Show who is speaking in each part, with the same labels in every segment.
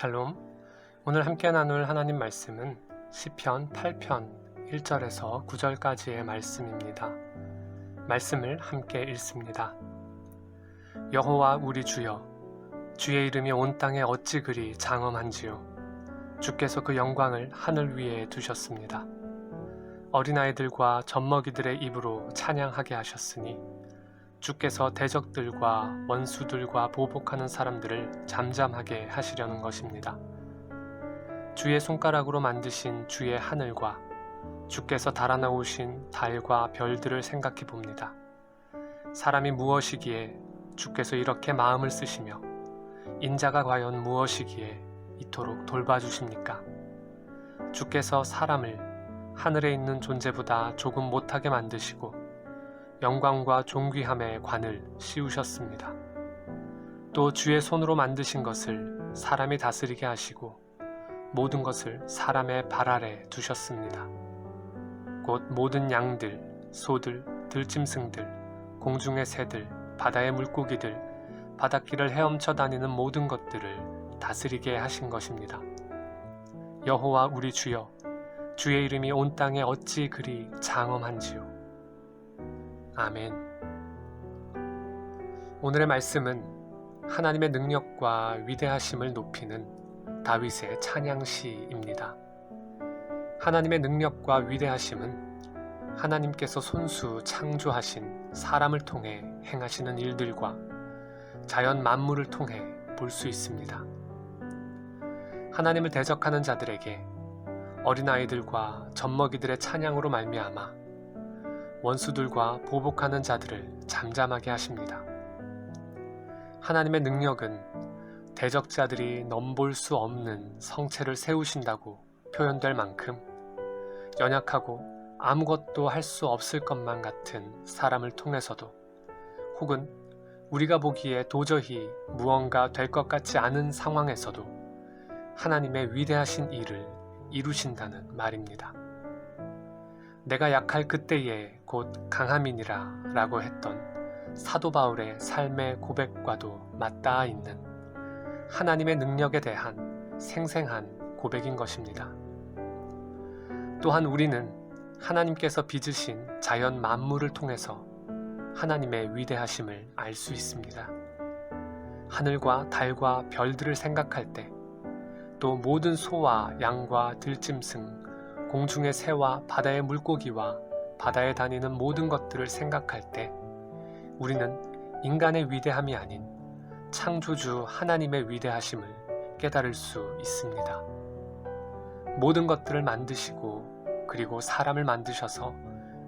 Speaker 1: 샬롬. 오늘 함께 나눌 하나님 말씀은 시편 8편 1절에서 9절까지의 말씀입니다. 말씀을 함께 읽습니다. 여호와 우리 주여 주의 이름이 온 땅에 어찌 그리 장엄한지요 주께서 그 영광을 하늘 위에 두셨습니다. 어린아이들과 젖먹이들의 입으로 찬양하게 하셨으니 주께서 대적들과 원수들과 보복하는 사람들을 잠잠하게 하시려는 것입니다. 주의 손가락으로 만드신 주의 하늘과 주께서 달아나오신 달과 별들을 생각해 봅니다. 사람이 무엇이기에 주께서 이렇게 마음을 쓰시며 인자가 과연 무엇이기에 이토록 돌봐주십니까? 주께서 사람을 하늘에 있는 존재보다 조금 못하게 만드시고 영광과 존귀함의 관을 씌우셨습니다. 또 주의 손으로 만드신 것을 사람이 다스리게 하시고 모든 것을 사람의 발 아래 두셨습니다. 곧 모든 양들, 소들, 들짐승들, 공중의 새들, 바다의 물고기들, 바닷길을 헤엄쳐 다니는 모든 것들을 다스리게 하신 것입니다. 여호와 우리 주여, 주의 이름이 온 땅에 어찌 그리 장엄한지요. 아멘. 오늘의 말씀은 하나님의 능력과 위대하심을 높이는 다윗의 찬양시입니다. 하나님의 능력과 위대하심은 하나님께서 손수 창조하신 사람을 통해 행하시는 일들과 자연 만물을 통해 볼 수 있습니다. 하나님을 대적하는 자들에게 어린아이들과 젖먹이들의 찬양으로 말미암아 원수들과 보복하는 자들을 잠잠하게 하십니다. 하나님의 능력은 대적자들이 넘볼 수 없는 성체를 세우신다고 표현될 만큼 연약하고 아무것도 할 수 없을 것만 같은 사람을 통해서도 혹은 우리가 보기에 도저히 무언가 될 것 같지 않은 상황에서도 하나님의 위대하신 일을 이루신다는 말입니다. 내가 약할 그때에 곧 강함이니라 라고 했던 사도 바울의 삶의 고백과도 맞닿아 있는 하나님의 능력에 대한 생생한 고백인 것입니다. 또한 우리는 하나님께서 빚으신 자연 만물을 통해서 하나님의 위대하심을 알 수 있습니다. 하늘과 달과 별들을 생각할 때, 또 모든 소와 양과 들짐승, 공중의 새와 바다의 물고기와 바다에 다니는 모든 것들을 생각할 때, 우리는 인간의 위대함이 아닌 창조주 하나님의 위대하심을 깨달을 수 있습니다. 모든 것들을 만드시고 그리고 사람을 만드셔서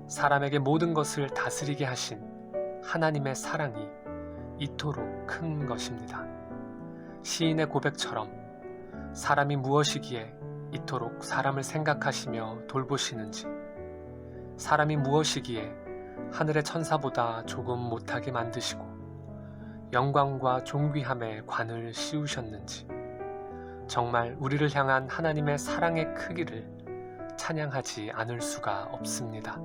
Speaker 1: 사람에게 모든 것을 다스리게 하신 하나님의 사랑이 이토록 큰 것입니다. 시인의 고백처럼 사람이 무엇이기에 이토록 사람을 생각하시며 돌보시는지, 사람이 무엇이기에 하늘의 천사보다 조금 못하게 만드시고 영광과 존귀함의 관을 씌우셨는지, 정말 우리를 향한 하나님의 사랑의 크기를 찬양하지 않을 수가 없습니다.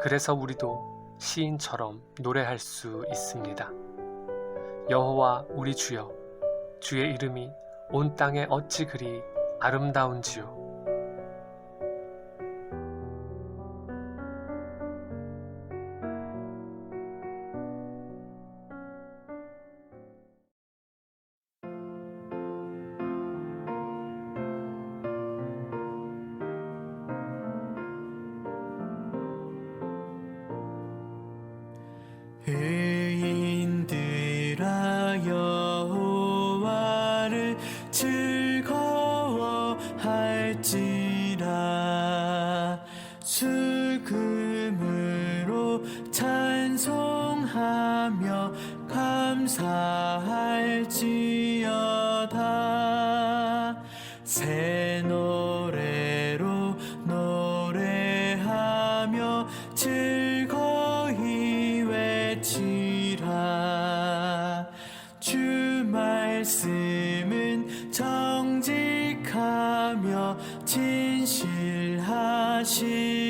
Speaker 1: 그래서 우리도 시인처럼 노래할 수 있습니다. 여호와 우리 주여, 주의 이름이 온 땅에 어찌 그리 아름다운 지요.
Speaker 2: 슬금으로 찬송하며 감사할지어다. 새 노래로 노래하며 즐거이 외치라. 주 말씀은 정직하며 진실하시